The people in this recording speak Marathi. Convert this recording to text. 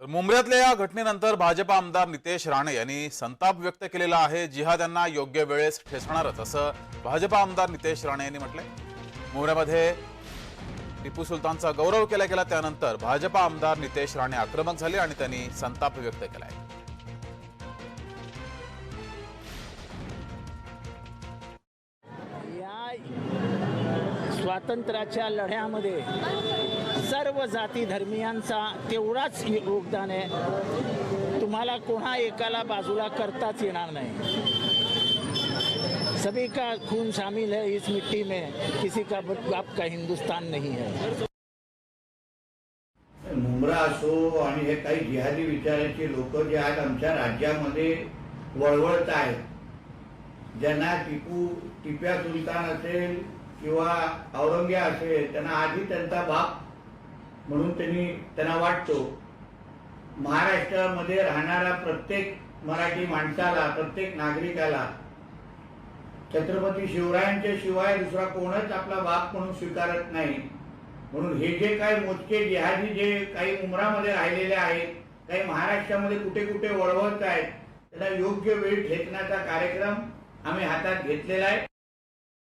तर मुंबऱ्यातल्या या घटनेनंतर भाजपा आमदार नितेश राणे यांनी संताप व्यक्त केलेला आहे. जिहाद्यांना योग्य वेळेस ठेसणारच असं भाजपा आमदार नितेश राणे यांनी म्हटलंय. मुंबऱ्यामध्ये टिपू सुलतानचा गौरव केला गेला त्यानंतर भाजपा आमदार नितेश राणे आक्रमक झाले आणि त्यांनी संताप व्यक्त केलाय या स्वातंत्र्याच्या लढ्यामध्ये सर्व जाती धर्मियांचा तेवढाच योगदान आहे. तुम्हाला कोणा एकाला बाजूला करताच येणार नाही. सभी का खून शामिल है इस मिट्टी में किसी का बाप का हिंदुस्तान नहीं है. मुमरा असो आणि हे काही जिहादी विचाराचे लोक जे आज आमच्या राज्यामध्ये वळवळत आहेत ज्यांना टिपू टिप्या सुलतान असेल किंवा औरंग्या असेल त्यांना आधी त्यांचा बाप म्हणून त्यांनी त्यांना वाटतो. महाराष्ट्रामध्ये राहणाऱ्या प्रत्येक मराठी माणसाला प्रत्येक नागरिकाला छत्रपती शिवरायांच्या शिवाय दुसरा कोणच आपला बाप म्हणून स्वीकारत नाही. म्हणून हे जे काही मोजके जिहादी जे काही उमरामध्ये राहिलेले आहेत काही महाराष्ट्रामध्ये कुठे कुठे वळवत आहेत त्यांना योग्य वेळ ठेचण्याचा कार्यक्रम आम्ही हातात घेतलेला आहे.